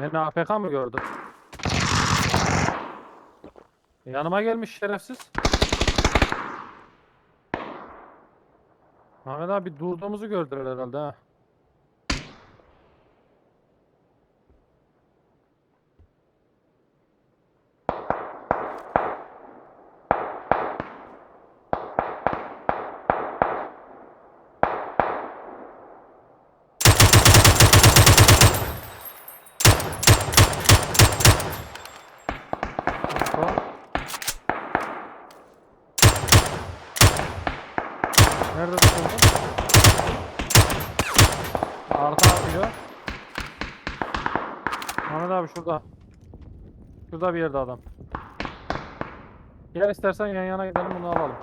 Beni AFK mı gördü? Yanıma gelmiş şerefsiz. Ahmet abi durduğumuzu gördüler herhalde ha. Nerede tutuldu? Arka atıyor. Ahmet abi şurada. Şurada bir yerde adam. Gel istersen yan yana gidelim bunu alalım.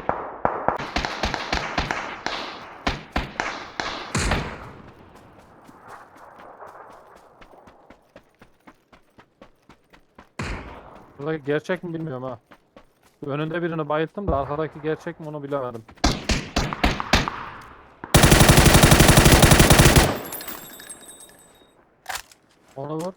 Buradaki gerçek mi bilmiyorum ha. Önünde birini bayılttım da arkadaki gerçek mi onu bilemedim. Onu vur.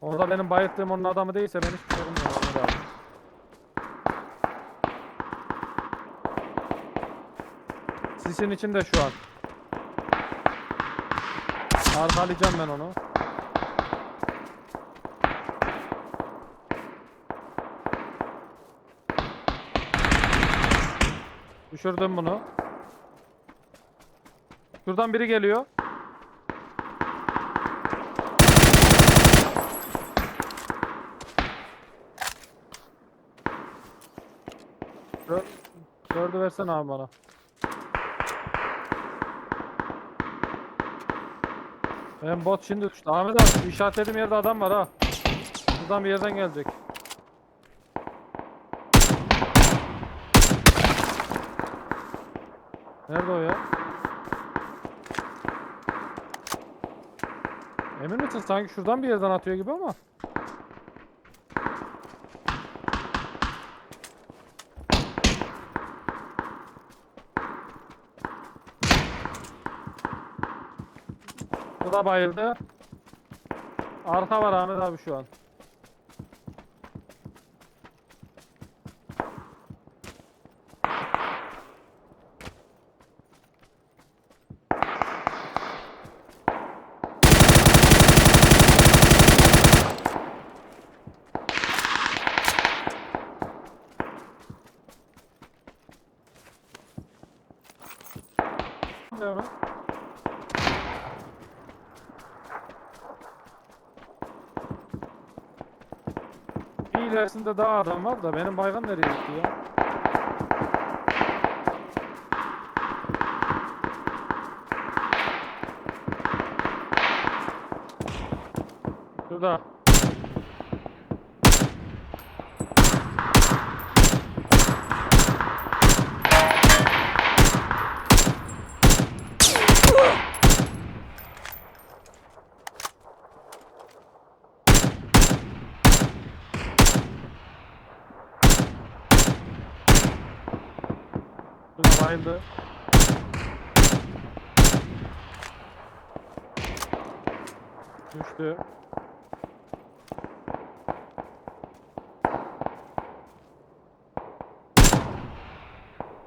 Orada benim bayılttığım onun adamı değilse ben hiçbir sorun yok. Sisin içinde şu an. Arkalayacağım ben onu. Düşürdüm bunu. Şuradan biri geliyor. Dör, dördü versene abi bana. Benim bot şimdi düştü. Ahmet abi işaretlediğim yerde adam var ha. Buradan bir yerden gelecek. Nerede o ya? Emin misin? Sanki şuradan bir yerden atıyor gibi ama. Bu da bayıldı. Arka var Ahmet abi şu an. Ne ilerisinde daha adam var da benim baygın nereye gitti ya? Şurada. Bayıldı. Düştü.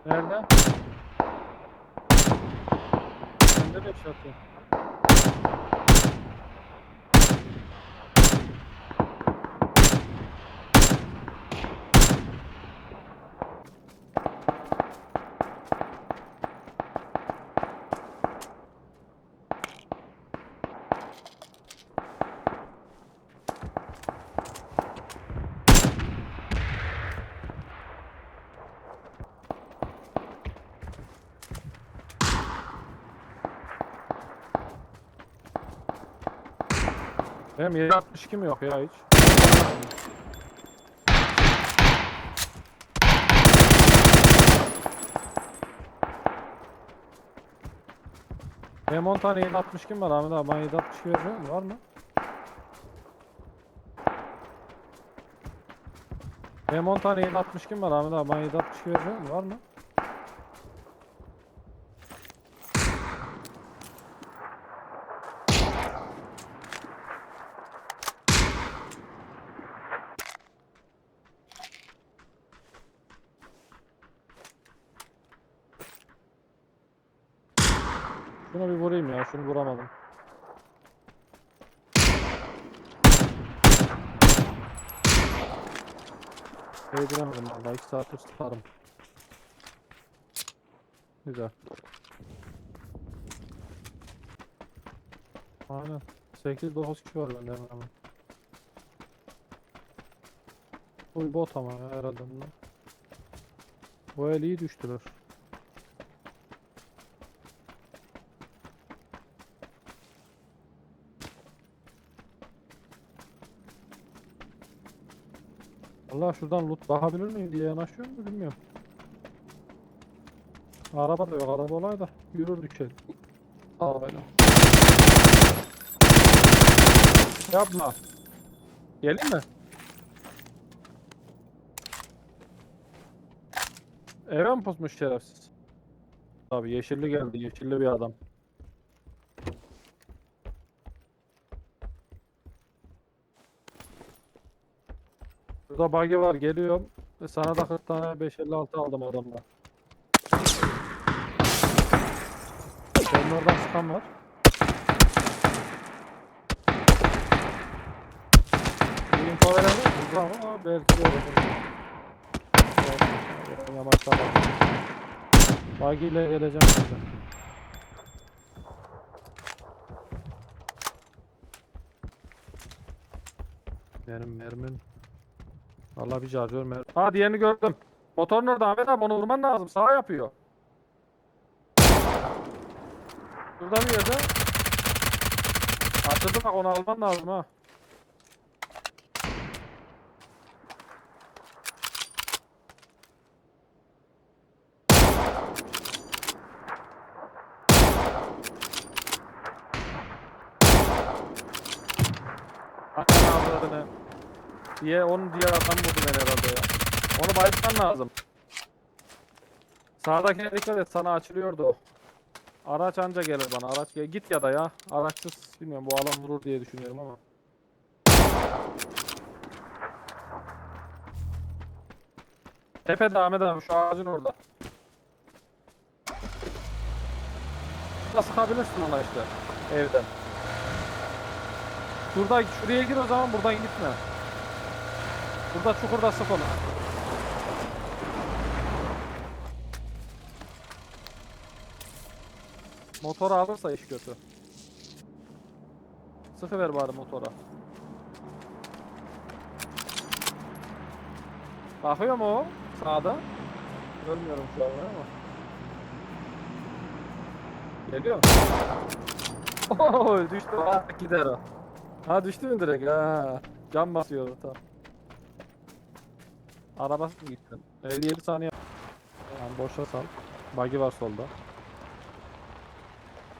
Nerede? Bende de çatı. Benim 762 mi yok ya hiç? Benim 10 tane 760 kim var Ahmet abi? Bana 760 verecek misin? Var mı? Benim 10 tane 760 kim var Ahmet abi? Bana 760 verecek misin? Var mı? Şunu bir vurayım ya. Şunu vuramadım. Değdiremedim valla. 2 saattir sıkarım. Güzel. Aynen. 8-9 kişi var bende hemen hemen. Bu bot ama herhalde bunlar. Bu el iyi düştüler. Allah şuradan loot bakabilir miyim diye yanaşıyor mu bilmiyorum. Araba da yok araba olay da yürürdük şey. Arabayla. Yapma. Gelin mi? Eve mi pusmuş şerefsiz? Abi yeşilli geldi yeşilli bir adam. Burada buggy var geliyorum. Ve sana da 40 tane 556 aldım adamla. Oradan sıkan var. Bir info verelim mi? Ama belki de olur. Yamaçta bak. Buggy ile geleceğim şimdi. Benim mermim Vallahi bir şarjör mer. Ha diğerini gördüm. Motorun orada Ahmet abi onu vurman lazım. Sağa yapıyor. Burada bir yerde. Açıldı bak onu alman lazım ha. Aman avradını. Diye onun diğer adam vurdu beni herhalde ya. Onu bayıltman lazım. Sağdakine dikkat et sana açılıyordu o. Araç anca gelir bana. Araç gel git ya da ya. Araçsız bilmiyorum bu alan vurur diye düşünüyorum ama. Tepede Ahmet abi şu ağacın orada. Burada sıkabilirsin ona işte evden. Şurada şuraya gir o zaman buradan gitme. Burada çukurda sık onu. Motoru alırsa iş kötü. Sıkıver bari motora. Bakıyor mu o? Sağda. Görmüyorum şu an ama. Geliyor. Oy düştü. Ah gider o. Ha düştü mü direkt? Ha. Cam basıyor tamam. Arabası mı gitti? 57 saniye. Tamam boşa sal. Buggy var solda.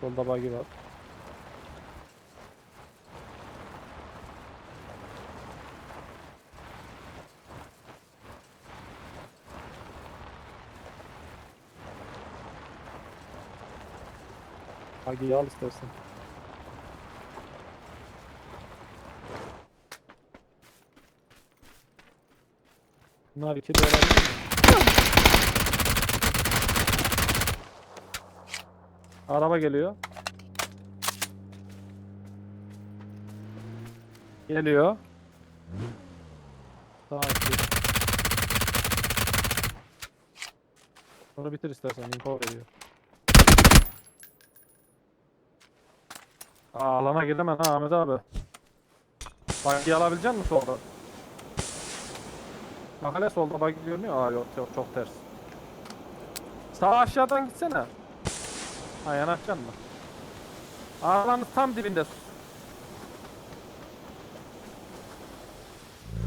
Solda buggy var. Buggy'yi al istersen. İki de mi? Araba geliyor. Geliyor. İşte. Onu bitir istersen info veriyor. Alana giremem ha Ahmet abi. Buggy'i alabilecek misin solda? Bak hele solda buggy görünüyor. Aa yok yok çok ters. Sağ aşağıdan gitsene. Ha yanaşacaksın mı? Alanın tam dibinde.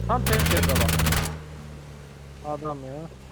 Tam ters yerde bak. Adam ya.